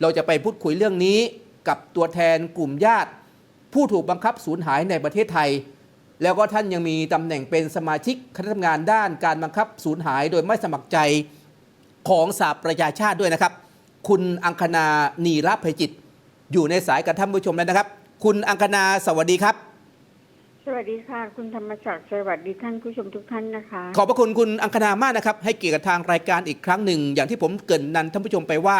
เราจะไปพูดคุยเรื่องนี้กับตัวแทนกลุ่มญาติ ผู้ถูกบังคับสูญหายในประเทศไทย แล้วก็ท่านยังมีตำแหน่งเป็นสมาชิกคณะทำงานด้านการบังคับสูญหายโดยไม่สมัครใจของสหประชาชาติด้วยนะครับ คุณอังคณานีรภัยจิต อยู่ในสายกับท่านผู้ชมแล้วนะครับ คุณอังคณาสวัสดีครับ สวัสดีค่ะ คุณธรรมศักดิ์สวัสดีท่านผู้ชมทุกท่านนะคะ ขอบพระคุณคุณอังคณามากนะครับ ให้เกียรติกับทางรายการอีกครั้งหนึ่ง อย่างที่ผมเกรินนันท่านผู้ชมไปว่า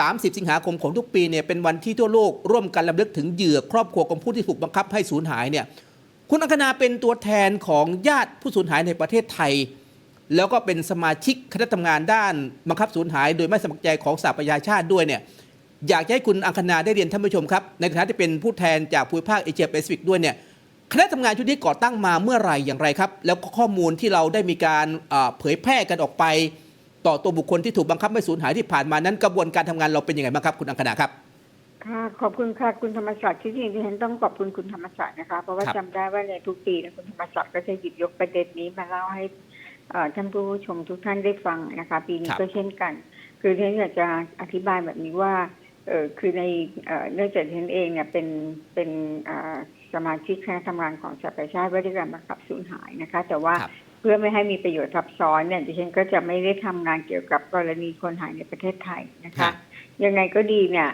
30 สิงหาคมของทุกปีเนี่ยเป็นวันที่ทั่วโลกร่วมกันรำลึกถึงเหยื่อครอบครัวของผู้ที่ถูกบังคับให้สูญหายเนี่ยคุณอังคณาเป็นตัวแทนของญาติผู้สูญหายในประเทศไทย แล้วก็เป็นสมาชิกคณะทำงานด้านบังคับสูญหาย โดยไม่สมัครใจของสหประชาชาติด้วยเนี่ยอยากให้คุณอังคณาได้เรียนท่านผู้ชมครับในฐานะที่เป็นผู้แทนจากภูมิภาคเอเชียแปซิฟิกด้วยเนี่ยคณะทำงานชุดนี้ก่อตั้งมาเมื่อไหร่อย่างไรครับ แล้วข้อมูลที่เราได้มีการเอ่อเผยแพร่กันออกไป ต่อตัวบุคคลที่ถูกบังคับไม่สูญหายที่ผ่านมานั้นกระบวนการทำงานเราเป็นยังไงบ้างครับคุณอังคณาครับค่ะขอบคุณค่ะคุณธรรมศักดิ์ที่จริงที่ฉันต้องขอบคุณคุณธรรมศักดิ์นะคะเพราะว่าครับจำได้ว่าในทุกปีนะคุณธรรมศักดิ์ก็จะหยิบยกประเด็นนี้มาเล่าให้เอ่อท่านผู้ชมทุกท่านได้ฟังนะคะ ปีนี้ก็เช่นกัน คือฉันอยากจะอธิบายแบบนี้ว่าเออคือในเอ่อเนื่องจากฉันเองเนี่ยเป็นเป็นเอ่อสมาชิกคณะทำงานของสหประชาชาติว่าด้วยการบังคับสูญหายนะคะ แต่ว่าครับ เพื่อไม่ให้มีประโยชน์ทับซ้อนเนี่ยดิฉันก็จะไม่ได้ทำงานเกี่ยวกับกรณีคนหายในประเทศไทยนะครัคะบยังไงก็ดีเนี่ย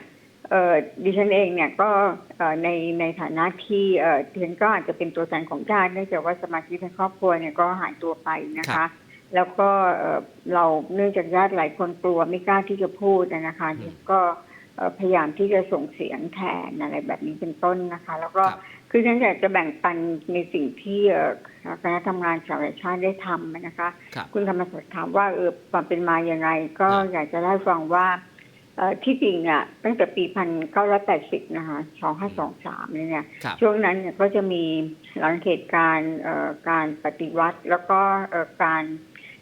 เอ่อดิฉันเองเนี่ยก็เอ่อในในฐานะที่เอ่อดิฉันก็อาจจะเป็นตัวแทนของญาติเนื่องจากว่าสมาชิกในครอบครัวเนี่ยก็หายตัวไปนะครัคะบแล้วก็เอ่อเราเนื่องจากญาติหลายคนกลัวไม่กล้าที่จะพูดนะคะอืมดิฉันก็เอ่อพยายามที่จะส่งเสียงแทนอะไรแบบนี้เป็นต้นนะคะ แล้วก็ ครับคือฉันอยากจะแบ่งปันในสิ่งที่เอ่อคณะทำงานสหประชาชาติได้ทำนะคะครับคุณธรรมศักดิ์ถามว่าเออความเป็นมาอย่างไงก็ครับอยากจะได้ฟังว่าเอ่อที่จริงอะตั้งแต่ปีพันเก้าร้อยแปดสิบนะคะสองห้าสองสามเนี่ยครับช่วงนั้นเนี่ยก็จะมีหลังเหตุการณ์เอ่อการปฏิวัติ แล้วก็เอ่อการ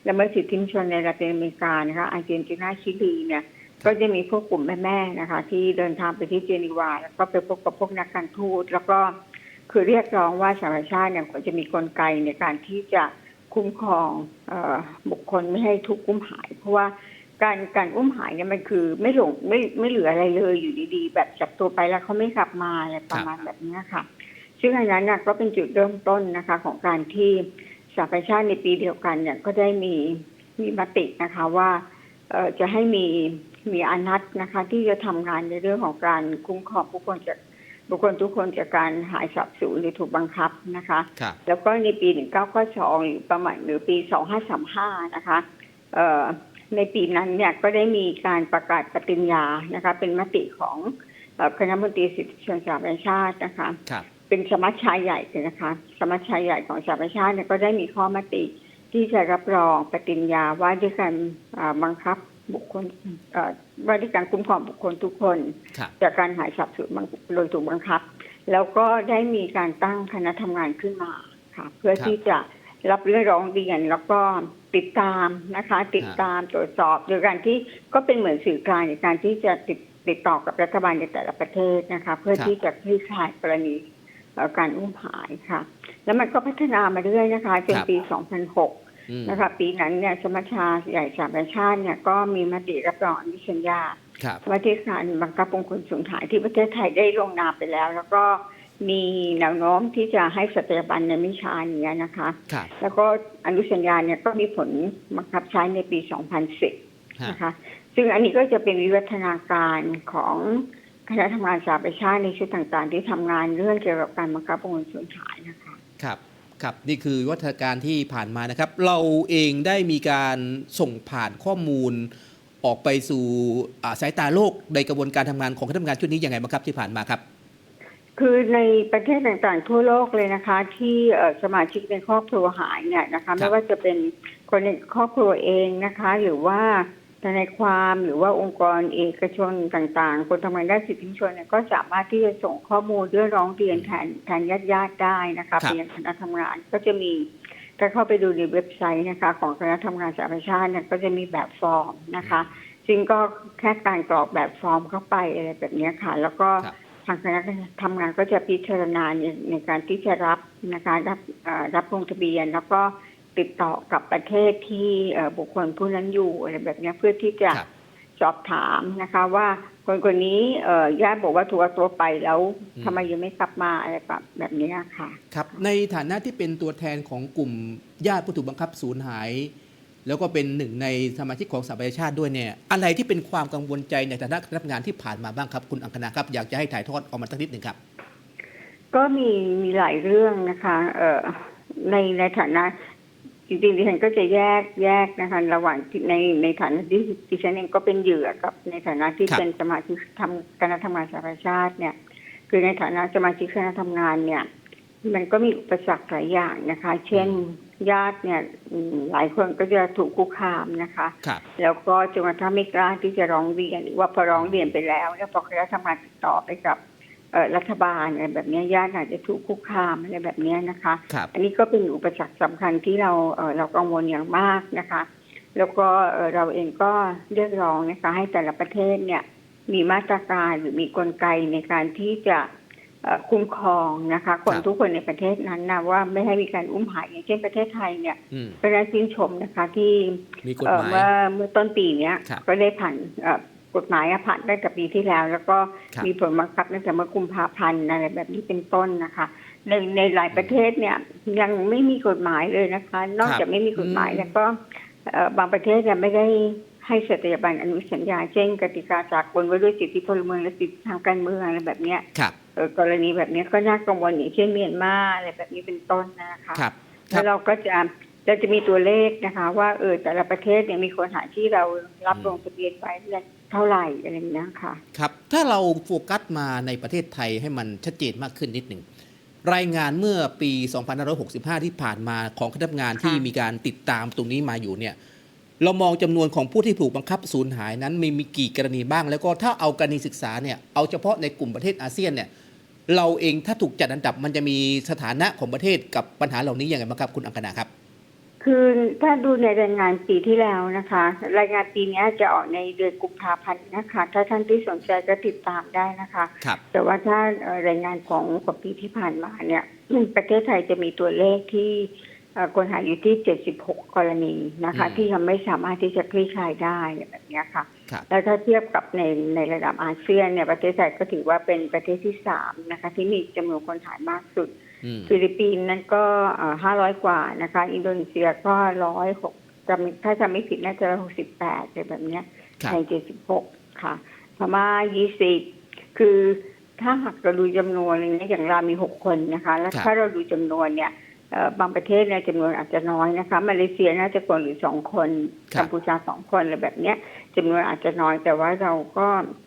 ละเมิดสิทธิมนุษยชนในลาตินอเมริกานะคะอาร์เจนตินาชิลีเนี่ยก็จะมีพวกกลุ่มแม่ๆนะคะ ที่เดินทางไปที่เจนีวา แล้วก็ไปพบกับพวกนักการทูต แล้วก็ คือเรียกร้องว่าสหประชาชาติเนี่ยควรจะมีกลไกในการที่จะคุ้มครองอบุคคลไม่ให้ทุกข์อุ้มหาย เพราะว่าการการอุ้มหายเนี่ยมันคือไม่หลงไม่ไม่เหลืออะไรเลยอยู่ดีๆ แบบจับตัวไปแล้วเขาไม่กลับมาอะไรประมาณแบบนี้ค่ะ ซึ่งอันนั้นน่ะก็เป็นจุดเริ่มต้นนะคะ ของการที่สหประชาชาติในปีเดียวกันเนี่ยก็ได้มีมีมตินะคะว่าจะให้มีมีอนัตนะคะ ที่จะทำงานในเรื่องของการคุ้มครองบุคคลจาก บุคคลทุกคนจากการหายสับสูญหรือถูกบังคับนะคะ ครับ แล้วก็ในปี 1992หรือประมาณหรือปี 2535 นะคะเอ่อในปีนั้นเนี่ยก็ได้มีการประกาศปฏิญญานะคะ เป็นมติของเอ่อคณะมนตรีสิทธิชนสหประชาชาตินะคะ ครับ เป็นสมัชชาใหญ่เลยนะคะ สมัชชาใหญ่ของสหประชาชาติเนี่ยก็ได้มีข้อมติที่จะรับรองปฏิญญาว่าด้วยการอ่าบังคับบุคคลเอ่อ ว่าด้วยการคุ้มครองบุคคลทุกคน ครับ จากการหายสับสูญบังโดยถูกบังคับ แล้วก็ได้มีการตั้งคณะทำงานขึ้นมาค่ะ เพื่อครับ ที่จะรับเรื่องร้องเรียนแล้วก็ติดตามนะคะ ติดตามตรวจสอบโดยการที่ก็เป็นเหมือนสื่อกลางในการที่จะติดติดต่อกับรัฐบาลในแต่ละประเทศนะคะ เพื่อครับที่จะคลี่คลายกรณีเอ่อการอุ้มหายค่ะ แล้วมันก็พัฒนามาเรื่อยนะคะจนปี 2006อืม นะคะปีนั้นเนี่ยสมัชชาใหญ่สหประชาชาติเนี่ยก็มีมติรับรองอนุสัญญาครับว่าที่การบังคับองค์สูญหายที่ประเทศไทยได้ลงนามไปแล้ว แล้วก็มีแนวโน้มที่จะให้สถาบันในมิชาอย่างเงี้ยนะคะครับแล้วก็อนุสัญญาเนี่ยก็มีผลบังคับใช้ในปี 2010ฮะนะคะ ซึ่งอันนี้ก็จะเป็นวิวัฒนาการของคณะทำงานสหประชาชาติในชุดต่างๆ ที่ทำงานเรื่องเกี่ยวกับการบังคับองค์สูญหายนะคะ ครับ ครับนี่คือวัฒนาการที่ผ่านมานะครับ เราเองได้มีการส่งผ่านข้อมูลออกไปสู่อ่าสายตาโลกในกระบวนการทำงานของคณะทำงานชุดนี้ยังไงบ้างครับที่ผ่านมาครับ คือในประเทศต่างๆ ทั่วโลกเลยนะคะ ที่เอ่อสมาชิกในครอบครัวหายเนี่ยนะคะ ไม่ว่าจะเป็นคนในครอบครัวเองนะคะ หรือว่า ทนายความหรือว่าองค์กรเอกชนต่างๆ คนทำงานด้านสิทธิมนุษยชนเนี่ยก็สามารถที่จะส่งข้อมูลเรื่องร้องเรียนแทนแทนญาติญาติๆได้นะครัคะบไปยังคณะทำงานก็จะมีถ้าเข้าไปดูในเว็บไซต์นะคะ ของคณะทำงานสหประชาชาติเนี่ยก็จะมีแบบฟอร์มนะคะซึ่งก็แค่การกรอกแบบฟอร์มเข้าไปอะไรแบบเนี้ยค่ะ แล้วก็ครับทางคณะทำงานก็จะพิจารณาในในการที่จะรับนะคะรับเอ่อรับลงทะเบียน แล้วก็ ติดต่อกับประเทศที่เอ่อบุคคลผู้นั้นอยู่อะไรแบบเนี้ยเพื่อที่จะครับสอบถามนะคะว่าคนคนนี้เอ่อญาติบอกว่าถูกเอาตัวไปแล้วอืมทำไมยังไม่กลับมาอะไรแบบแบบนี้ค่ะ ครับในฐานะที่เป็นตัวแทนของกลุ่มญาติผู้ถูกบังคับสูญหาย แล้วก็เป็นหนึ่งในสมาชิกของสหประชาชาติด้วยเนี่ย อะไรที่เป็นความกังวลใจในฐานะคณะทำงานที่ผ่านมาบ้างครับ คุณอังคณาครับอยากจะให้ถ่ายทอดออกมาสักนิดหนึ่งครับ ก็มีมีหลายเรื่องนะคะเอ่อในในฐานะ จริงๆดิฉันก็จะแยกแยกนะคะ ระหว่างที่ในในฐานะที่ดิฉันเองก็เป็นเหยื่อกับ ในฐานะที่ครับ เป็นสมาชิกทำคณะทำงานสหประชาชาติเนี่ย คือในฐานะสมาชิกคณะทำงานเนี่ย มันก็มีอุปสรรคหลายอย่างนะคะ เช่นญาติเนี่ยอืมหลายคนก็จะถูกคุกคามนะคะ ครับ แล้วก็จนกระทั่งไม่กล้าที่จะร้องเรียนหรือว่าพอร้องเรียนไปแล้ว แล้วพอคณะทำงานติดต่อไปกับเอ่อ รัฐบาลอะไรแบบเนี้ยญาติอาจจะถูกคุกคามอะไรแบบเนี้ยนะคะครับอันนี้ก็เป็นอุปสรรคสำคัญที่เราเอ่อเรากังวลอย่างมากนะคะ แล้วก็เอ่อเราเองก็เรียกร้องนะคะให้แต่ละประเทศเนี่ยมีมาตรการหรือมีกลไกในการที่จะเอ่อคุ้มครองนะคะ คนครับทุกคนในประเทศนั้นนะว่าไม่ให้มีการอุ้มหายอย่างเช่นประเทศไทยเนี่ยอืมก็ได้ชื่นชมนะคะที่มีกฎเอ่อหมายเมื่อเมื่อต้นปีเนี้ยครับก็ได้ผ่านเอ่อ กฎหมายอะผ่านได้แต่ปีที่แล้ว แล้วก็ครับมีผลบังคับตั้งแต่เมื่อกุมภาพันธ์อะไรแบบนี้เป็นต้นนะคะ ในในหลายประเทศเนี่ยยังไม่มีกฎหมายเลยนะคะ นอกจากไม่มีกฎหมายอืมแล้วก็เอ่อบางประเทศเนี่ยไม่ได้ให้สถาบันอนุสัญญาเช่นกติกาสากลว่าด้วยสิทธิพลเมืองและสิทธิทางการเมืองอะไรแบบเนี้ยครับเอ่อกรณีแบบเนี้ยก็น่ากังวลอย่างเช่นเมียนมาอะไรแบบนี้เป็นต้นนะคะครับคแล้รับวเราก็จะเราจะมีตัวเลขนะคะ ว่าเออแต่ละประเทศเนี่ยมีคนหายที่เรารับอืมลงทะเบียนไว้ เท่าไหร่อะไรอย่างเงี้ยค่ะ ครับ ถ้าเราโฟกัสมาในประเทศไทยให้มันชัดเจนมากขึ้นนิดหนึ่ง รายงานเมื่อปี 2565 ที่ผ่านมาของคณะทำงานที่ค่ะมีการติดตามตรงนี้มาอยู่เนี่ย เรามองจำนวนของผู้ที่ถูกบังคับสูญหายนั้นมีมีกี่กรณีบ้าง แล้วก็ถ้าเอากรณีศึกษาเนี่ยเอาเฉพาะในกลุ่มประเทศอาเซียนเนี่ยเราเองถ้าถูกจัดอันดับมันจะมีสถานะของประเทศกับปัญหาเหล่านี้ยังไงบ้างครับคุณอังคณาครับ คือถ้าดูในรายงานปีที่แล้วนะคะ รายงานปีเนี้ยจะออกในเดือนกุมภาพันธ์นะคะ ถ้าท่านที่สนใจก็ติดตามได้นะคะ ครับแต่ว่าถ้าเอ่อรายงานของของปีที่ผ่านมาเนี่ยประเทศไทยจะมีตัวเลขที่เอ่อคนหายอยู่ที่ 76 กรณีนะคะ อืม ที่ยังไม่สามารถที่จะคลี่คลายได้แบบเนี้ยค่ะ ครับ แล้วถ้าเทียบกับในในระดับอาเซียนเนี่ยประเทศไทยก็ถือว่าเป็นประเทศที่สามนะคะ ที่มีจำนวนคนหายมากสุดอืม ฟิลิปปินส์นั้นก็ห้าร้อยกว่านะคะ อินโดนีเซียก็ร้อยหกจำถ้าจำไม่ผิดน่าจะหกสิบแปดอะไรแบบเนี้ยครับในเจ็ดสิบหกค่ะพม่ายี่สิบคือถ้าหากเราดูจำนวนอะไรเงี้ยอย่างเรามีหกคนนะคะ แล้วครับถ้าเราดูจำนวนเนี่ยเอ่อบางประเทศเนี่ยจำนวนอาจจะน้อยนะคะมาเลเซียน่าจะคนหรือสองคนครับกัมพูชาสองคนอะไรแบบเนี้ยจำนวนอาจจะน้อยแต่ว่าเราก็เอ่อ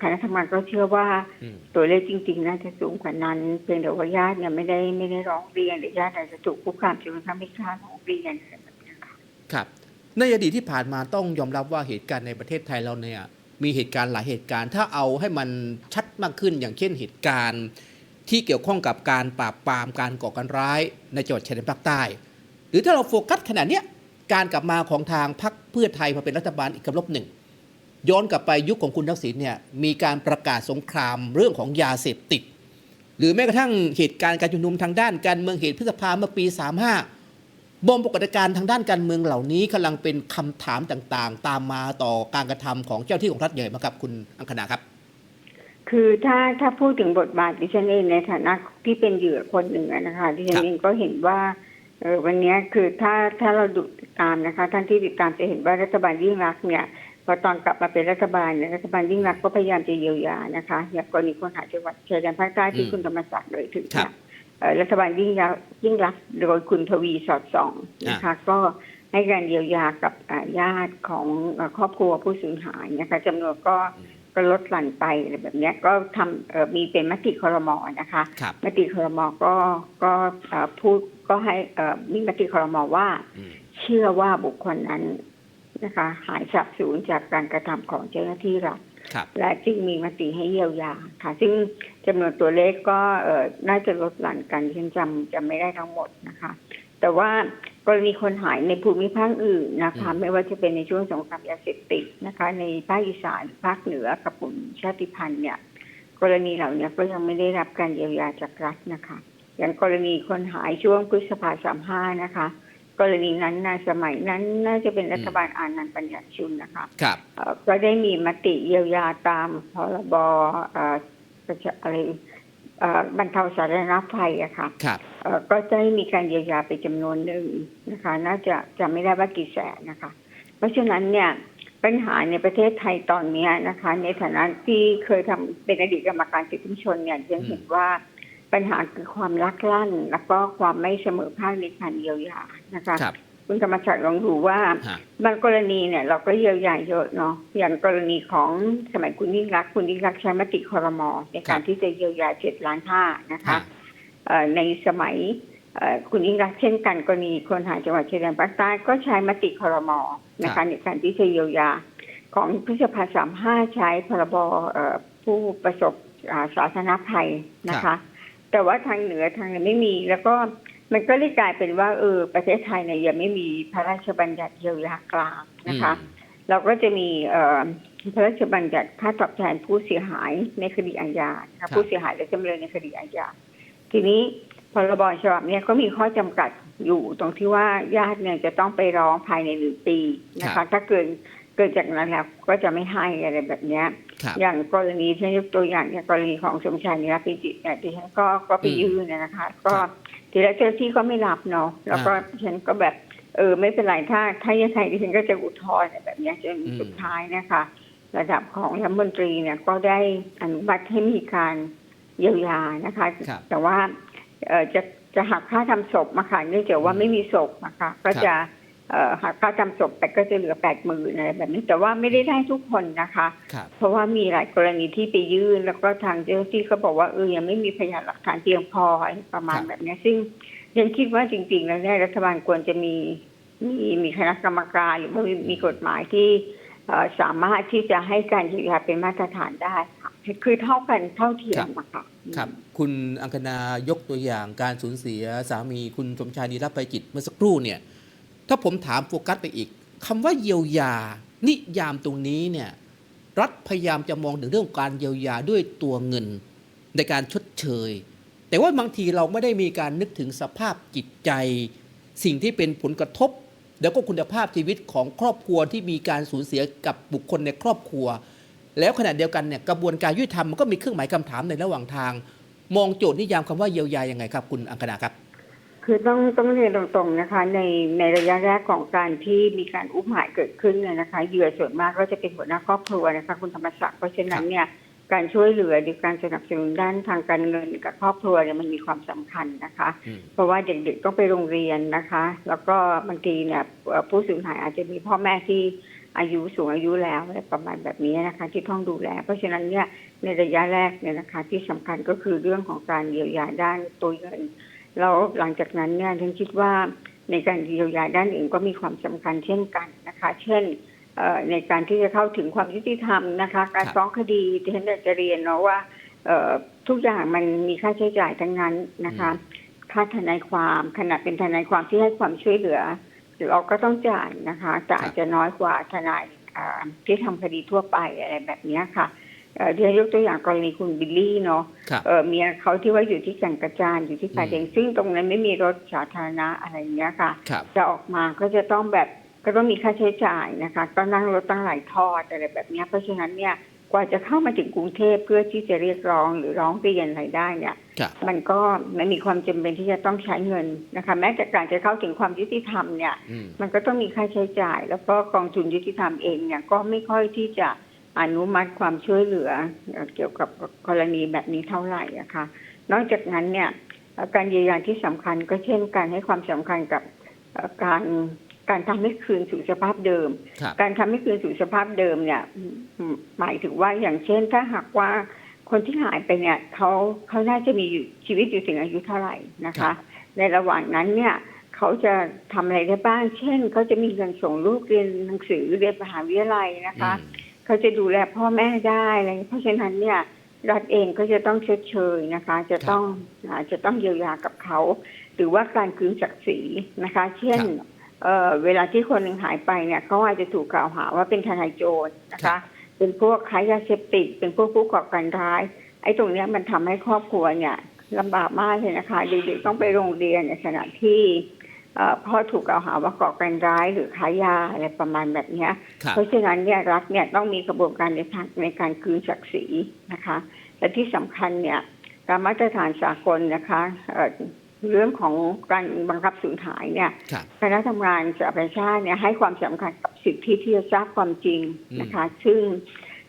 คณะทำงานก็เชื่อว่าอืมตัวเลขจริง ๆ น่าจะสูงกว่านั้นเพียงแต่ว่าญาติเนี่ยไม่ได้ไม่ได้ร้องเรียนหรือญาติอาจจะถูกคุกคามจนกระทั่งไม่กล้าร้องเรียนอะไรแบบนี้ค่ะครับ ในอดีตที่ผ่านมาต้องยอมรับว่าเหตุการณ์ในประเทศไทยเราเนี่ยมีเหตุการณ์หลายเหตุการณ์ ถ้าเอาให้มันชัดมากขึ้นอย่างเช่นเหตุการณ์ ที่เกี่ยวข้องกับการปราบปรามการก่อการร้ายในจังหวัดชายแดนภาคใต้ หรือถ้าเราโฟกัสขนาดเนี้ยการกลับมาของทางพรรคเพื่อไทยมาเป็นรัฐบาลอีกกำลบหนึ่ง ย้อนกลับไปยุคของคุณทักษิณเนี่ยมีการประกาศสงครามเรื่องของยาเสพติด หรือแม้กระทั่งเหตุการณ์การชุมนุมทางด้านการเมืองเหตุพฤษภาเมื่อปี 35บอมปรากฏการณ์ทางด้านการเมืองเหล่านี้กำลังเป็นคำถามต่างๆ ตามมาต่อการกระทำของเจ้าที่ของรัฐใหญ่มากับคุณอังคณาครับ คือถ้าถ้าพูดถึงบทบาทดิฉันเองในฐานะที่เป็นเหยื่อคนหนึ่งนะคะดิฉันเองก็เห็นว่าวันนี้คือถ้าถ้าเราดูตามนะคะท่านที่ติดตามจะเห็นว่ารัฐบาลยิ่งรักเนี่ย พอตอนกลับมาเป็นรัฐบาลเนี่ยรัฐบาลยิ่งรักษณ์ก็พยายามจะเยียวยานะคะอย่างกรณีคนหายจังหวัดชายแดนภาคใต้ที่อืมคุณธรรมศักดิ์เลยถึงครัเนี่บยเอ่อรัฐบาลยิ่งรักษณ์ยิ่งรักษณ์โดยคุณทวีสอดส่องนะคะก็ให้การเยียวยากับอ่าญาติของเอ่อครอบครัวผู้สูญหายนะคะจำนวนก็ก็ลดหลั่นไปอะไรแบบเนี้ยก็ทำเอ่อมีเป็นมติครมนะคะครับมติครมก็ก็เอ่อพูดก็ให้เอ่อมีมติครมว่าอืมเชื่อว่าบุคคลนั้น นะคะ หายสับสูญจากการกระทำของเจ้าหน้าที่รัฐครับและจึงมีมติให้เยียวยาค่ะ ซึ่งจำนวนตัวเลขก็เอ่อน่าจะลดหลั่นกันฉันจำจำไม่ได้ทั้งหมดนะคะ แต่ว่ากรณีคนหายในภูมิภาคอื่นนะคะอืมไม่ว่าจะเป็นในช่วงสงครามยาเสพติดนะคะ ในภาคอีสานภาคเหนือกับกลุ่มชาติพันธุ์เนี่ย กรณีเหล่านี้ก็ยังไม่ได้รับการเยียวยาจากรัฐนะคะ อย่างกรณีคนหายช่วงพฤษภาสามห้านะคะ กรณีนั้นนะสมัยนั้นน่าจะเป็นรัฐบาลอานันต์ปัญญาชุนนะคะครับเอ่อก็ได้มีมติเยียวยาตามพรบเอ่อประชาอะไรเอ่อบรรเทาสาธารณภัยอะค่ะครับเอ่อก็ได้มีการเยียวยาไปจำนวนหนึ่งนะคะ น่าจะจะไม่ได้ว่ากี่แสนนะคะ เพราะฉะนั้นเนี่ยปัญหาในประเทศไทยตอนเนี้ยนะคะ ในฐานะที่เคยทำเป็นอดีตกรรมการสิทธิมนุษยชนเนี่ยยังเห็นว่า ปัญหาคือความลักลั่น แล้วก็ความไม่เสมอภาคในการเยียวยานะคะครับคุณธรรมศักดิ์ลองดูว่าฮะบางกรณีเนี่ย เราก็เยียวยาเยอะเนาะอย่างกรณีของสมัยคุณยิ่งรักษณ์คุณยิ่งรักษณ์ใช้มติคอรมอในการที่จะเยียวยาเจ็ดล้านห้านะคะฮะเอ่อในสมัยเอ่อคุณยิ่งรักษณ์เช่นกันกรณีคนหายจังหวัดชายแดนภาคใต้ก็ใช้มติคอรมอนะคะในการที่จะเยียวยาของพฤษภาสามห้าใช้พรบเอ่อผู้ประสบอ่าสาธารณภัยนะคะ แต่ว่าทางเหนือทางเหนือไม่มี แล้วก็มันก็เลยกลายเป็นว่าเออประเทศไทยเนี่ยยังไม่มีพระราชบัญญัติเยียวยากลางนะคะอืมเราก็จะมีเอ่อพระราชบัญญัติค่าตอบแทนผู้เสียหายในคดีอาญานะคะผู้เสียหายและจำเลยในคดีอาญาทีนี้พรบฉบับเนี้ยก็มีข้อจำกัดอยู่ตรงที่ว่าญาติเนี่ยจะต้องไปร้องภายในหนึ่งปีนะครัคะบถ้าเกินเกินจากนั้นแล้วก็จะไม่ให้อะไรแบบเนี้ยครับ อย่างกรณีที่ยกตัวอย่างอย่างกรณีของสมชายนิรพิจิตรเนี่ยดิฉันก็ก็ไปอืมยื่นนะนะคะ ก็ครับทีแรกเจ้าที่ก็ไม่รับเนาะแล้วก็อ่าดิฉันก็แบบเออไม่เป็นไรถ้าถ้ายังไงดิฉันก็จะอุทธรณ์แบบเนี้ยจนอืมสุดท้ายนะคะ ระดับของรัฐมนตรีเนี่ยก็ได้อนุมัติให้มีการเยียวยานะคะครับแต่ว่าเออจะจะหักค่าทำศพมาค่ะเนื่องจากว่าไม่มีศพนะคะก็จะ เอ่อหักค่าทำศพไปก็จะเหลือแปดหมื่นอะไรแบบนี้แต่ว่าไม่ได้ได้ทุกคนนะคะ ครับ เพราะว่ามีหลายกรณีที่ไปยื่น แล้วก็ทางเจ้าหน้าที่ก็บอกว่าเออยังไม่มีพยานหลักฐานเพียงพออะไรประมาณครับ แบบเนี้ยซึ่งยังคิดว่าจริง ๆ แล้วเนี่ยรัฐบาลควรจะมีมีมีคณะกรรมการหรือว่ามีมีกฎหมายที่เอ่อสามารถที่จะให้การเยียวยาเป็นมาตรฐานได้ค่ะคือเท่ากันเท่าเทียมอะค่ะ ครับ คุณอังคณายกตัวอย่างการสูญเสียสามีคุณสมชายนิรภัยจิตเมื่อสักครู่เนี่ย ถ้าผมถามโฟกัสไปอีกคำว่าเยียวยา นิยามตรงนี้เนี่ยรัฐพยายามจะมองถึงเรื่องของการเยียวยาด้วยตัวเงินในการชดเชย แต่ว่าบางทีเราไม่ได้มีการนึกถึงสภาพจิตใจ สิ่งที่เป็นผลกระทบ แล้วก็คุณภาพชีวิตของครอบครัวที่มีการสูญเสียกับบุคคลในครอบครัว แล้วขณะเดียวกันเนี่ยกระบวนการยุติธรรมมันก็มีเครื่องหมายคำถามในระหว่างทาง มองโจทย์นิยามคำว่าเยียวยายังไงครับ คุณอังคณาครับ คือต้องต้องเรียนตรงๆนะคะ ในในระยะแรกของการที่มีการอุ้มหายเกิดขึ้นเนี่ยนะคะเหยื่อส่วนมากก็จะเป็นหัวหน้าครอบครัวนะคะ คุณธรรมศักดิ์เพราะฉะนั้นเนี่ยการช่วยเหลือหรือการสนับสนุนด้านทางการเงินกับครอบครัวเนี่ยมันมีความสำคัญนะคะอืมเพราะว่าเด็กๆต้องไปโรงเรียนนะคะ แล้วก็บางทีเนี่ยเอ่อผู้สูญหายอาจจะมีพ่อแม่ที่อายุสูงอายุแล้วอะไรประมาณแบบนี้นะคะ ที่ต้องดูแล เพราะฉะนั้นเนี่ยในระยะแรกเนี่ยนะคะ ที่สำคัญก็คือเรื่องของการเยียวยาด้านตัวเงิน แล้วหลังจากนั้นเนี่ยฉันคิดว่าในการเยียวยาด้านอื่นก็มีความสำคัญเช่นกันนะคะ เช่นเอ่อในการที่จะเข้าถึงความยุติธรรมนะคะ การครับฟ้องคดีที่ฉันอยากจะเรียนเนาะว่าเอ่อทุกอย่างมันมีค่าใช้จ่ายทั้งนั้นนะคะ ค่าทนายความขณะเป็นทนายความที่ให้ความช่วยเหลือเราก็ต้องจ่ายนะคะแต่อาจจะน้อยกว่าทนายอ่าที่ทำคดีทั่วไปอะไรแบบเนี้ยค่ะ เอ่อเดี๋ยวยกตัวอย่างกรณีคุณบิลลี่เนาะครับเออเมียเขาที่ว่าอยู่ที่แก่งกระจานอยู่ที่ป่าแดงซึ่งตรงนั้นไม่มีรถสาธารณะอะไรอย่างเงี้ยค่ะครับจะออกมาก็จะต้องแบบก็ต้องมีค่าใช้จ่ายนะคะก็นั่งรถตั้งหลายทอดอะไรแบบเนี้ยเพราะฉะนั้นเนี่ยกว่าจะเข้ามาถึงกรุงเทพเพื่อที่จะเรียกร้องหรือร้องเรียนอะไรได้เนี่ยครับมันก็มันมีความจำเป็นที่จะต้องใช้เงินนะคะ แม้แต่การจะเข้าถึงความยุติธรรมเนี่ยอืมมันก็ต้องมีค่าใช้จ่าย แล้วก็กองทุนยุติธรรมเองเนี่ยก็ไม่ค่อยที่จะ อนุมัติความช่วยเหลือเอ่อเกี่ยวกับกรณีแบบนี้เท่าไหร่อะค่ะนอกจากนั้นเนี่ยเอ่อการเยียวยาที่สำคัญก็เช่นการให้ความสำคัญกับเอ่อการการทำให้คืนสู่สภาพเดิมครับการทำให้คืนสู่สภาพเดิมเนี่ยอืมอืมหมายถึงว่าอย่างเช่น ถ้าหากว่าคนที่หายไปเนี่ยเขาเขาน่าจะมีอยู่ชีวิตอยู่ถึงอายุเท่าไหร่นะครัคะบในระหว่างนั้นเนี่ยเขาจะทำอะไรได้บ้าง เช่นเขาจะมีเงินส่งลูกเรียนหนังสือเรียนมหาวิทยาลัยนะคะอืม เขาจะดูแลพ่อแม่ได้อะไรเพราะฉะนั้นเนี่ยรัฐเองก็จะต้องชดเชยนะคะ จะต้องอาจะต้องเยียวยากับเขาหรือว่าการคืนศักดิ์ศรีนะคะ เช่นครับเอ่อเวลาที่คนหนึ่งหายไปเนี่ยเขาอาจจะถูกกล่าวหาว่าเป็นทนายโจรนะครัคะบเป็นพวกค้ายาเสพติดเป็นพวกผู้ก่อการร้าย ไอ้ตรงเนี้ยมันทำให้ครอบครัวเนี่ยลำบากมากเลยนะคะเด็กๆต้องไปโรงเรียนในขณะที่ เอ่อพ่อถูกกล่าวหาว่าก่อการร้ายหรือค้ายาอะไรประมาณแบบเนี้ยครับเพราะฉะนั้นเนี่ยรัฐเนี่ยต้องมีกระบวนการในทางในการคืนศักดิ์ศรีนะคะและที่สำคัญเนี่ยตามมาตรฐานสากลนะคะเอ่อเรื่องของการบังคับสูญหายเนี่ยครับคณะทำงานสหประชาชาติเนี่ยให้ความสำคัญกับสิทธิที่จะทราบความจริงนะคะ ซึ่ง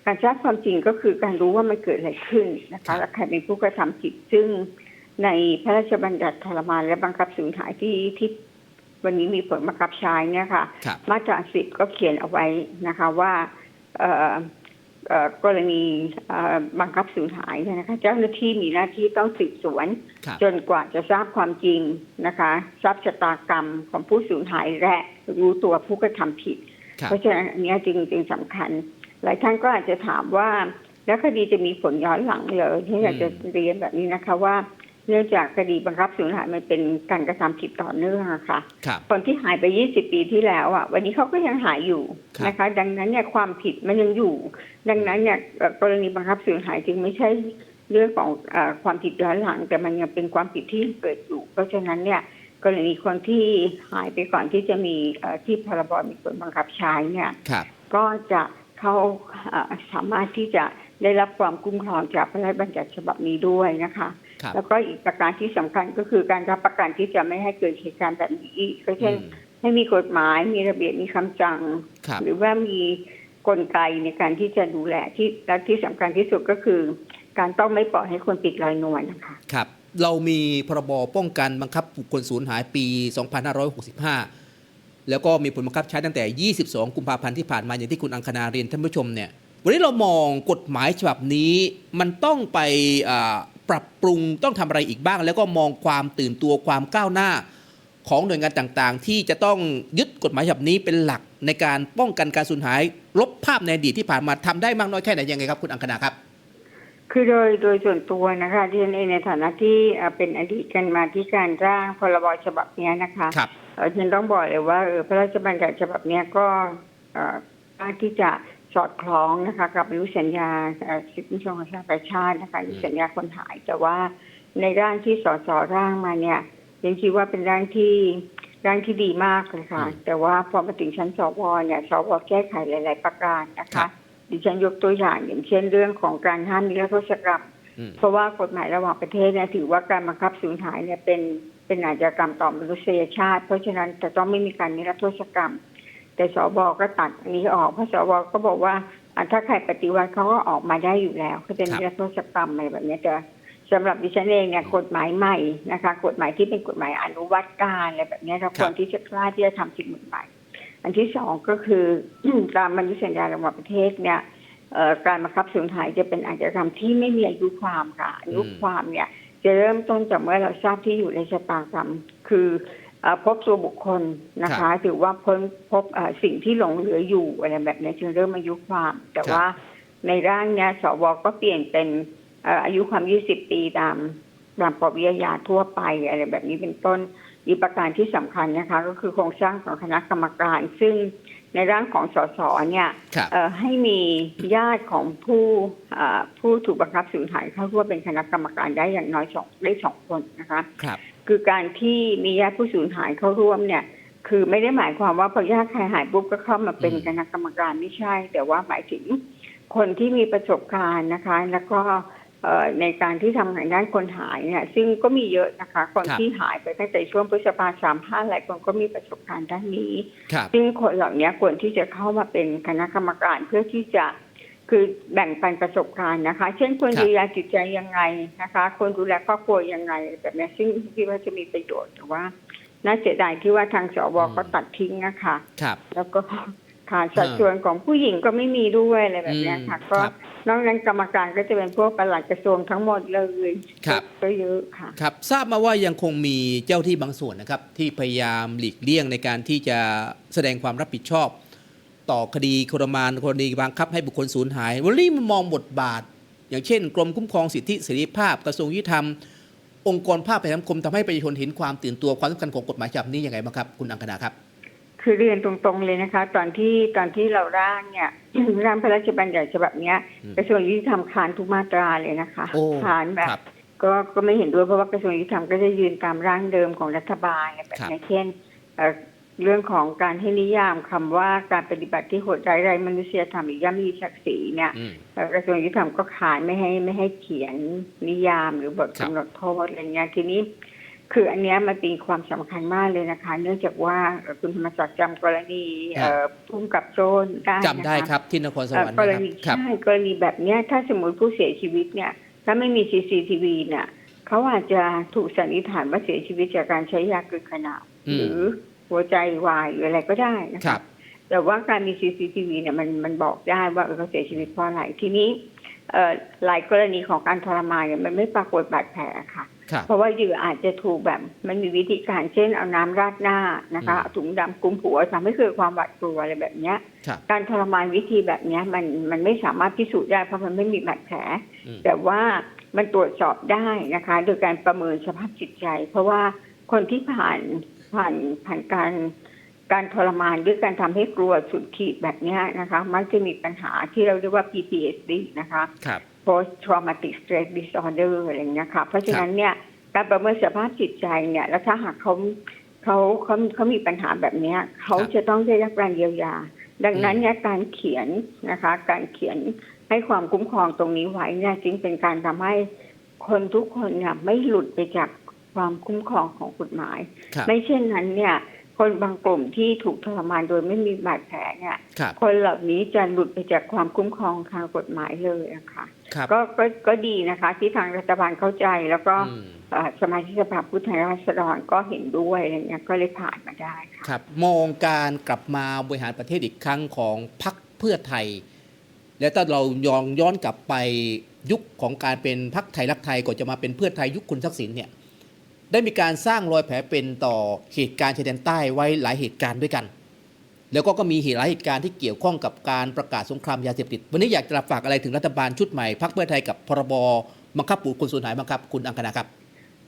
การทราบความจริงก็คือการรู้ว่ามันเกิดอะไรขึ้นนะครัคะบและใครเป็นผู้กระทำผิดซึ่งในพระราชบัญญัติทรมานและบังคับสูญหายที่ที่ วันนี้มีผลบังคับใช้เนี่ยค่ะ ครับ มาตราสิบก็เขียนเอาไว้นะคะว่าเอ่อเอ่อกรณีเอ่อบังคับสูญหายเนี่ยนะคะ เจ้าหน้าที่มีหน้าที่ต้องสืบสวน ครับ จนกว่าจะทราบความจริงนะคะทราบชะตากรรมของผู้สูญหายและรู้ตัวผู้กระทำผิด ครับ เพราะฉะนั้นอันเนี้ยจึงจึงสำคัญ หลายท่านก็อาจจะถามว่า แล้วคดีจะมีผลย้อนหลังเหรอที่อยากจะเรียนแบบนี้นะคะว่า เนื่องจากคดีบังคับสูญหายมันเป็นการกระทำผิดต่อเนื่องอะค่ะครับคนที่หายไป 20 ปีที่แล้วอะ วันนี้เขาก็ยังหายอยู่ครับนะคะ ดังนั้นเนี่ยความผิดมันยังอยู่ ดังนั้นเนี่ยเอ่อกรณีบังคับสูญหายจึงไม่ใช่เรื่องของเออความผิดย้อนหลัง แต่มันยังเป็นความผิดที่เกิดอยู่ เพราะฉะนั้นเนี่ยกรณีคนที่หายไปก่อนที่จะมีเอ่อที่พรบมีผลบังคับใช้เนี่ยครับก็จะเขาเอ่อสามารถที่จะได้รับความคุ้มครองจากพระราชบัญญัติฉบับนี้ด้วยนะคะครับ แล้วก็อีกประการที่สำคัญก็คือการรับประกันที่จะไม่ให้เกิดเหตุการณ์แบบนี้อีกก็เช่นอืมให้มีกฎหมายมีระเบียบมีคำสั่งครับหรือว่ามีกลไกในการที่จะดูแลที่และที่สำคัญที่สุดก็คือ การต้องไม่ปล่อยให้คนติดลอยนวลนะคะครับ เรามีพรบป้องกันบังคับบุคคลสูญหายปี 2565 แล้วก็มีผลบังคับใช้ตั้งแต่ 22 กุมภาพันธ์ที่ผ่านมาอย่างที่คุณอังคณาเรียนท่านผู้ชมเนี่ยวันนี้เรามองกฎหมายฉบับนี้มันต้องไปอ่า ปรับปรุงต้องทำอะไรอีกบ้าง แล้วก็มองความตื่นตัวความก้าวหน้า ของหน่วยงานต่างๆ ที่จะต้องยึดกฎหมายฉบับนี้เป็นหลักในการป้องกันการสูญหาย ลบภาพในอดีตที่ผ่านมาทำได้มากน้อยแค่ไหนยังไงครับคุณอังคณาครับ คือโดยโดยส่วนตัวนะคะที่ฉันเองในฐานะที่เอ่อเป็นอดีตกันมาที่การร่างพรบฉบับเนี้ยนะคะครับเอ่อฉันต้องบอกเลยว่าเออพระราชบัญญัติฉบับเนี้ยก็เอ่อสามารถที่จะ สอดคล้องนะคะกับอนุสัญญาเอ่อสิทธิมนุษยชนของชาติประชาตินะคะอนุสัญญาคนหาย แต่ว่าในร่างที่สสร่างมาเนี่ยยังคิดว่าเป็นร่างที่ร่างที่ดีมากเลยค่ะอืมแต่ว่าพอมาถึงชั้นสวเนี่ยสวแก้ไขหลาย ๆ ประการนะครัคะบดิฉันยกตัวอย่างอย่างเช่นเรื่องของการห้ามนิรโทษกรรมอืมเพราะว่ากฎหมายระหว่างประเทศเนี่ยถือว่าการบังคับสูญหายเนี่ยเป็นเป็นอาชญากรรมต่อมนุษยชาติ เพราะฉะนั้นจะต้องไม่มีการนิรโทษกรรม แต่สบก็ตัดอันนี้ออกเพราะสบก็บอกว่าอะถ้าใครปฏิวัติเขาก็ออกมาได้อยู่แล้วเขาจะครับนิรโทษกรรมอะไรแบบเนี้ยแต่สำหรับดิฉันเองเนี่ยกฎหมายใหม่นะคะ กฎหมายที่เป็นกฎหมายอนุวัตการอะไรแบบเนี้ยเราควรที่จะกล้าที่จะทำสิ่งใหม่ๆอันที่สองก็คือตามมนุษยสัญญาระหว่างประเทศเนี่ยเอ่อการบังคับสูญหายจะเป็นอาชญากรรมที่ไม่มีอายุความค่ะอายุความเนี่ย จะเริ่มต้นจากเมื่อเราทราบที่อยู่ในชะตากรรม คือเอ่อ พบตัวบุคคลนะคะ ถือว่าพ้นพบเอ่อสิ่งที่หลงเหลืออยู่อะไรแบบนี้จึงเริ่มอายุความ แต่ว่าในร่างเนี้ยสวก็เปลี่ยนเป็นเอ่ออายุความ20ปีตามตามปวิทยาทั่วไปอะไรแบบนี้เป็นต้นอีกประการที่สำคัญนะคะ ก็คือโครงสร้างของคณะกรรมการ ซึ่ง ในร่างของสสเนี่ยครับเอ่อให้มีญาติของผู้อ่าผู้ถูกบังคับสูญหายเข้าร่วมเป็นคณะกรรมการได้อย่างน้อยสองได้สองคนนะคะครับคือการที่มีญาติผู้สูญหายเข้าร่วมเนี่ย คือไม่ได้หมายความว่าพอญาติใครหายปุ๊บก็เข้ามาเป็นอืมคณะกรรมการไม่ใช่ แต่ว่าหมายถึงคนที่มีประสบการณ์นะคะ แล้วก็เอ่อ ในการที่ทำงานด้านคนหายเนี่ยซึ่งก็มีเยอะนะคะ คนที่หายไปตั้งแต่ช่วงพฤษภาสามห้าหลายคนก็มีประสบการณ์ด้านนี้ ครับ ซึ่งคนเหล่านี้ควรที่จะเข้ามาเป็นคณะกรรมการเพื่อที่จะคือแบ่งปันประสบการณ์นะคะ เช่นควรครับ ดูแลจิตใจยังไงนะคะควรดูแลครอบครัวยังไงแบบนี้ซึ่งคิดว่าจะมีประโยชน์แต่ว่าน่าเสียดายที่ว่าทางสวก็ตัดทิ้งนะคะ ครับ แล้วก็ขาดสัดส่วนของผู้หญิงก็ไม่มีด้วยอะไรแบบเนี้ยค่ะ อืมก็ครับ นอกนั้นกรรมการก็จะเป็นพวกปลัดกระทรวงทั้งหมดเลยครับ ก็เยอะค่ะ ครับทราบมาว่ายังคงมีเจ้าที่บางส่วนนะครับ ที่พยายามหลีกเลี่ยงในการที่จะแสดงความรับผิดชอบ ต่อคดีโครมานกรณีบังคับให้บุคคลสูญหายวันนี้มองบทบาท อย่างเช่น กรมคุ้มครองสิทธิเสรีภาพ กระทรวงยุติธรรม องค์กรภาคประชาสังคมทำให้ประชาชนเห็นความตื่นตัวความสำคัญของกฎหมายฉบับนี้ยังไงบ้างครับ คุณอังคณาครับ คือเรียนตรงๆเลยนะคะ ตอนที่ตอนที่เราร่างเนี่ย ร่างพระราชบัญญัติฉบับเนี้ยอืมกระทรวงยุติธรรมค้านทุกมาตราเลยนะคะโอ้ค้านแบบ ครับก็ก็ไม่เห็นด้วยเพราะว่ากระทรวงยุติธรรมก็จะยืนตามร่างเดิมของรัฐบาลอะไรแบบครับนี้เช่นเอ่อเรื่องของการให้นิยามคำว่าการปฏิบัติที่โหดร้ายไร้มนุษยธรรมหรือย่ำยีศักดิ์ศรีเนี่ย อืม เอ่อกระทรวงยุติธรรมก็ขายไม่ให้ไม่ให้เขียนนิยามหรือบทครับ กำหนดโทษอะไรเงี้ยทีนี้ คืออันเนี้ยมันตีความสำคัญมากเลยนะคะ เนื่องจากว่าเอ่อคุณธรรมศักดิ์จำกรณีเอ่อพุ่มกับโจนได้นะคะจำได้ครับที่นครสเอ่วอรรค์กรนะครับณีครับใช่กรณีแบบเนี้ยถ้าสมมติผู้เสียชีวิตเนี่ย ถ้าไม่มี CCTV เนี่ยเขาอาจจะถูกสันนิษฐานว่าเสียชีวิตจากการใช้ยาเกินขนาดอืมหรือหัวใจวายหรืออะไรก็ได้นะครัคะบแต่ว่าการมี CCTV เนี่ยมันมันบอกได้ว่าเออเขาเสียชีวิตเพราะอะไรทีนี้เอ่อหลายกรณีของการทรมานเนี่ยมันไม่ปรากฏบาดแผลค่ะครับ เพราะว่าเหยื่ออาจจะถูกแบบมันมีวิธีการเช่นเอาน้ำราดหน้านะคะอืมเอาถุงดำคลุมหัวทำให้เกิดความหวาดกลัวอะไรแบบเนี้ยครับการทรมานวิธีแบบเนี้ยมันมันไม่สามารถพิสูจน์ได้เพราะมันไม่มีบาดแผลอืมแต่ว่ามันตรวจสอบได้นะคะ โดยการประเมินสภาพจิตใจ เพราะว่าคนที่ผ่านผ่านผ่านการการทรมานด้วยการทำให้กลัวสุดขีดแบบเนี้ยนะคะ มักจะมีปัญหาที่เราเรียกว่า PTSD นะคะครับ post traumatic stress disorder อะไรอย่างเงี้ยค่ะ เพราะฉะนั้นเนี่ยการประเมินสภาพจิตใจเนี่ย แล้วถ้าหากเขาเขาเขาเขามีปัญหาแบบเนี้ยเขาจะต้องได้รับการเยียวยา ดังนั้นเนี่ยการเขียนนะคะ การเขียนให้ความคุ้มครองตรงนี้ไว้เนี่ยจึงเป็นการทำให้คนทุกคนเนี่ยไม่หลุดไปจากความคุ้มครองของกฎหมายครับไม่เช่นนั้นเนี่ย คนบางกลุ่มที่ถูกทรมานโดยไม่มีบาดแผลเนี่ยครับ คนเหล่านี้จะหลุดไปจากความคุ้มครองทางกฎหมายเลยอะค่ะครับก็ก็ก็ดีนะคะ ที่ทางรัฐบาลเข้าใจแล้วก็อืมเอ่อสมาชิกสภาผู้แทนราษฎรก็เห็นด้วยอะไรเงี้ยก็เลยผ่านมาได้ค่ะ ครับ มองการกลับมาบริหารประเทศอีกครั้งของพรรคเพื่อไทย และถ้าเรายองย้อนกลับไปยุคของการเป็นพรรคไทยรักไทยก่อนจะมาเป็นเพื่อไทยยุคคุณทักษิณเนี่ย ได้มีการสร้างรอยแผลเป็นต่อเหตุการณ์ชายแดนใต้ไว้หลายเหตุการณ์ด้วยกัน แล้วก็ก็มีเหตุหลายเหตุการณ์ที่เกี่ยวข้องกับการประกาศสงครามยาเสพติด วันนี้อยากจะฝากอะไรถึงรัฐบาลชุดใหม่พรรคเพื่อไทยกับพรบบังคับบุคคลสูญหายบังคับคุณอังคณาครับ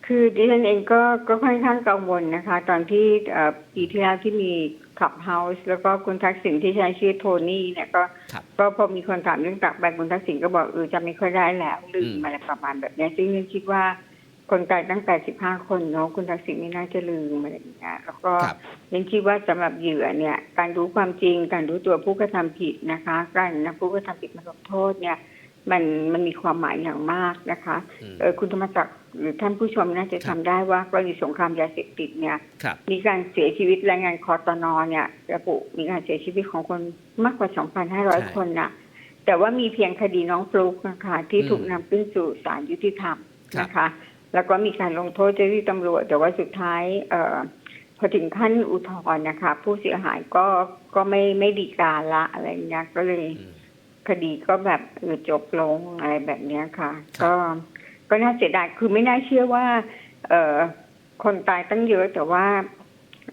คือดิฉันเองก็ก็ค่อนข้างกังวลนะคะ ตอนที่เอ่อปีที่แล้วที่มีขับเฮาส์แล้วก็คุณทักษิณที่ใช้ชื่อโทนี่เนี่ยก็ครับก็พอมีคนถามเรื่องตักใบคุณทักษิณก็บอกเออจำไม่ค่อยได้แล้วลือืมมอะไรประมาณแบบเนี้ยซึ่งฉันคิดว่า คนตายตั้งแต่สิบห้าคนเนาะคุณทักษิณไม่น่าจะลืมอะไรอย่างเงี้ยแล้วก็ครับยังคิดว่าสำหรับเหยื่อเนี่ย การรู้ความจริง การรู้ตัวผู้กระทำผิดนะคะการนำผู้กระทำผิดมาลงโทษเนี่ย มันมันมีความหมายอย่างมากนะคะอืมเออคุณธรรมจักรหรือท่านผู้ชมน่าจะครัทำบได้ว่ากรณีสงครามยาเสพติดเนี่ยครับมีการเสียชีวิตแรงงานคอตนอเนี่ย ระบุมีการเสียชีวิตของคนมากกว่า2,500คนน่ะ แต่ว่ามีเพียงคดีน้องฟลุกนะคะที่อืมถูกนำขึ้นสู่ศาลยุติธรรมครับนะคะ แล้วก็มีการลงโทษเจ้าหน้าที่ตำรวจ แต่ว่าสุดท้ายเอ่อพอถึงขั้นอุทธรณ์นะคะ ผู้เสียหายก็ก็ไม่ไม่ดีการละอะไรเงี้ยก็เลยอืมคดีก็แบบเออจบลงอะไรแบบเนี้ยค่ะครับก็ก็น่าเสียดายคือไม่น่าเชื่อว่า เอ่อคนตายตั้งเยอะแต่ว่า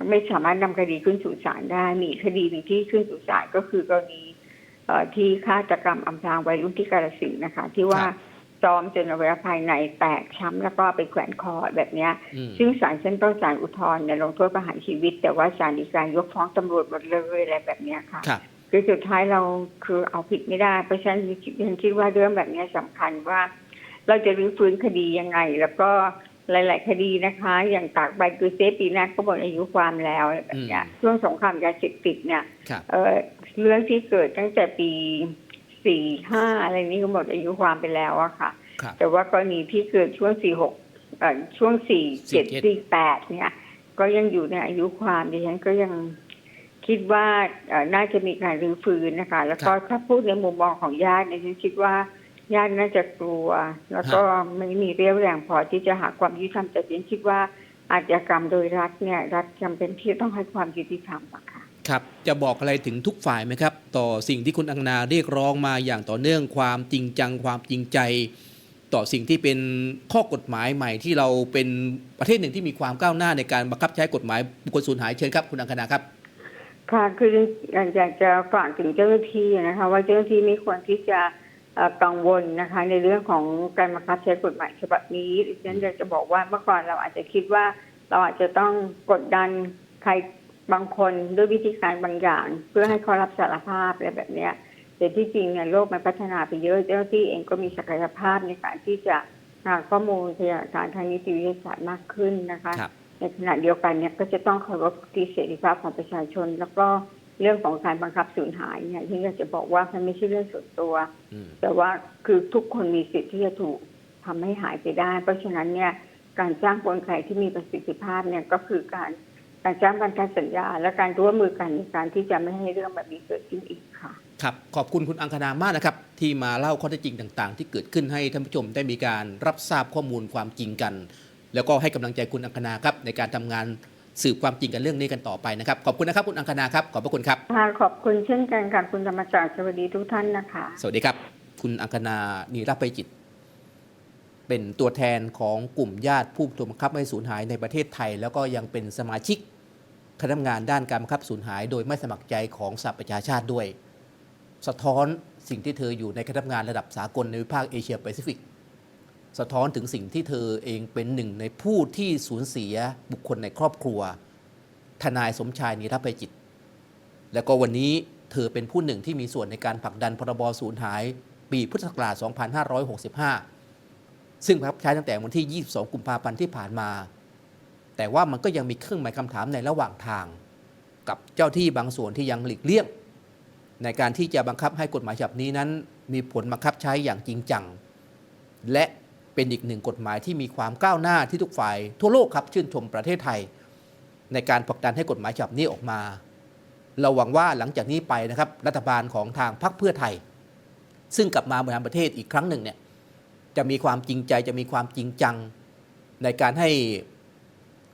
ไม่สามารถนำคดีขึ้นสู่ศาลได้ มีอีกคดีหนึ่งที่ขึ้นสู่ศาลก็คือกรณีเอ่อที่ฆาตกรรมอำพรางวัยรุ่นที่กาฬสินธุ์นะคะ ที่ว่าครับ ซ้อมจนอวัยวะภายในแตกช้ำแล้วก็ไปแขวนคอแบบเนี้ยอืมซึ่งศาลชั้นต้นศาลอุทธรณ์เนี่ยลงโทษประหารชีวิต แต่ว่าศาลฎีกายกฟ้องตำรวจหมดเลยอะไรแบบเนี้ยค่ะครับคือสุดท้ายเราคือเอาผิดไม่ได้ เพราะฉะนั้นฉันคิดว่าเรื่องแบบนี้สำคัญว่า เราจะรื้อฟื้นคดียังไง แล้วก็หลาย ๆ คดีนะคะ อย่างตากใบคือเซฟปีหน้าก็หมดอายุความแล้วอะไรแบบเนี้ยอืมช่วงสงครามยาเสพติดเนี่ยครับเออเรื่องที่เกิดตั้งแต่ปี สี่ห้าอะไรนี้ก็หมดอายุความไปแล้วอะค่ะ ครับ แต่ว่ากรณีที่เกิดช่วงสี่หกเอ่อช่วงสี่เจ็ด47 สี่แปดเนี่ย ก็ยังอยู่ในอายุความดิฉันก็ยังคิดว่าเอ่อน่าจะมีการรื้อฟื้นนะคะ แล้วก็ถ้าพูดในมุมมองของญาติเนี่ยฉันคิดว่าญาติน่าจะกลัว แล้วก็ไม่มีเรี่ยวแรงพอที่จะหาความยุติธรรมแต่ดิฉันคิดว่าอาชญากรรมโดยรัฐเนี่ย รัฐจำเป็นที่ต้องให้ความยุติธรรมอะค่ะ ครับจะบอกอะไรถึงทุกฝ่ายไหมครับ ต่อสิ่งที่คุณอังนาเรียกร้องมาอย่างต่อเนื่องความจริงจังความจริงใจ ต่อสิ่งที่เป็นข้อกฎหมายใหม่ที่เราเป็นประเทศหนึ่งที่มีความก้าวหน้าในการบังคับใช้กฎหมายบุคคลสูญหายเชิญครับคุณอังคณาครับค่ะคืออยากจะฝากถึงเจ้าหน้าที่นะคะ ว่าเจ้าหน้าที่ไม่ควรที่จะกังวลนะคะ ในเรื่องของการบังคับใช้กฎหมายฉบับนี้ดิฉันอยากจะบอกว่าเมื่อก่อนเราอาจจะคิดว่าเราอาจจะต้องกดดันใคร บางคนด้วยวิธีการบางอย่าง เพื่อให้เขารับสารภาพอะไรแบบเนี้ยแต่ที่จริงเนี่ยโลกมันพัฒนาไปเยอะเจ้าหน้าที่เองก็มีศักยภาพในการที่จะหาข้อมูลพยานหลักฐานทางนิติวิทยาศาสตร์มากขึ้นนะคะครับในขณะเดียวกันเนี่ยก็จะต้องเคารพสิทธิเสรีภาพของประชาชน แล้วก็เรื่องของการบังคับสูญหายเนี่ยที่อยากจะบอกว่ามันไม่ใช่เรื่องส่วนตัวอืมแต่ว่าคือทุกคนมีสิทธิ์ที่จะถูกทำให้หายไปได้ เพราะฉะนั้นเนี่ยการจ้างกลไกที่มีประสิทธิภาพเนี่ยก็คือการ การจ้างการการสัญญา และการร่วมมือกันในการที่จะไม่ให้เรื่องแบบนี้เกิดขึ้นอีกค่ะ ครับ ขอบคุณคุณอังคณามากนะครับ ที่มาเล่าข้อเท็จจริงต่าง ๆ ที่เกิดขึ้นให้ท่านผู้ชมได้มีการรับทราบข้อมูลความจริงกัน แล้วก็ให้กำลังใจคุณอังคณาครับในการทำงานสืบความจริงกันเรื่องนี้กันต่อไปนะครับ ขอบคุณนะครับคุณอังคณาครับขอบพระคุณครับค่ะขอบคุณเช่นกันค่ะคุณธรรมจักรสวัสดีทุกท่านนะคะ สวัสดีครับ คุณอังคณานีรับไปจิต เป็นตัวแทนของกลุ่มญาติผู้ถูกบังคับให้สูญหายในประเทศไทย แล้วก็ยังเป็นสมาชิก คณะทำงานด้านการบังคับสูญหาย โดยไม่สมัครใจของสหประชาชาติด้วย สะท้อนสิ่งที่เธออยู่ในคณะทำงานระดับสากลในวิภาคเอเชียแปซิฟิก สะท้อนถึงสิ่งที่เธอเองเป็นหนึ่งในผู้ที่สูญเสียบุคคลในครอบครัว ทนายสมชายนีรับไปจิต แล้วก็วันนี้เธอเป็นผู้หนึ่งที่มีส่วนในการผลักดันพรบสูญหาย ปีพุทธศักราช 2565 ซึ่งบังคับใช้ตั้งแต่วันที่ 22 กุมภาพันธ์ที่ผ่านมา แต่ว่ามันก็ยังมีเครื่องหมายคำถามในระหว่างทาง กับเจ้าที่บางส่วนที่ยังหลีกเลี่ยง ในการที่จะบังคับให้กฎหมายฉบับนี้นั้น มีผลบังคับใช้อย่างจริงจัง และเป็นอีกหนึ่งกฎหมายที่มีความก้าวหน้าที่ทุกฝ่ายทั่วโลกครับชื่นชมประเทศไทย ในการผลักดันให้กฎหมายฉบับนี้ออกมา เราหวังว่าหลังจากนี้ไปนะครับรัฐบาลของทางพรรคเพื่อไทย ซึ่งกลับมาบริหารประเทศอีกครั้งหนึ่งเนี่ยจะมีความจริงใจจะมีความจริงจัง ในการให้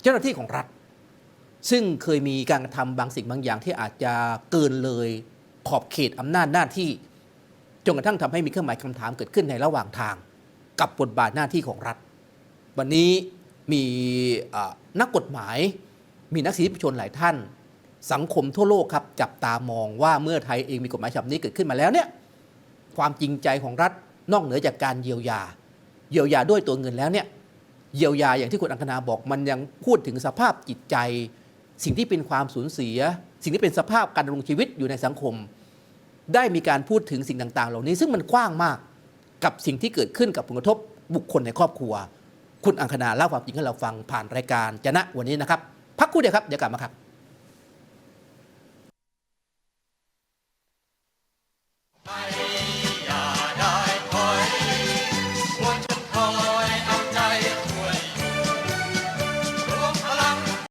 เจ้าหน้าที่ของรัฐ ซึ่งเคยมีการกระทำบางสิ่งบางอย่างที่อาจจะเกินเลยขอบเขตอำนาจหน้าที่จนกระทั่งทำให้มีเครื่องหมายคำถามเกิดขึ้นในระหว่างทาง กับบทบาทหน้าที่ของรัฐ วันนี้มีนักกฎหมาย มีนักสิทธิชนหลายท่าน สังคมทั่วโลกครับจับตามองว่าเมื่อไทยเองมีกฎหมายฉบับนี้เกิดขึ้นมาแล้วเนี่ยความจริงใจของรัฐนอกเหนือจากการเยียวยา เยียวยาด้วยตัวเงินแล้วเนี่ย เยียวยาอย่างที่คุณอังคณาบอกมันยังพูดถึงสภาพจิตใจ สิ่งที่เป็นความสูญเสีย สิ่งที่เป็นสภาพการดำรงชีวิตอยู่ในสังคม ได้มีการพูดถึงสิ่งต่าง ๆ เหล่านี้ ซึ่งมันกว้างมากกับสิ่งที่เกิดขึ้นกับผลกระทบบุคคลในครอบครัว คุณอังคณาเล่าความจริงให้เราฟังผ่านรายการจะนะวันนี้นะครับ พักคู่เดียวครับเดี๋ยวกลับมาครับไ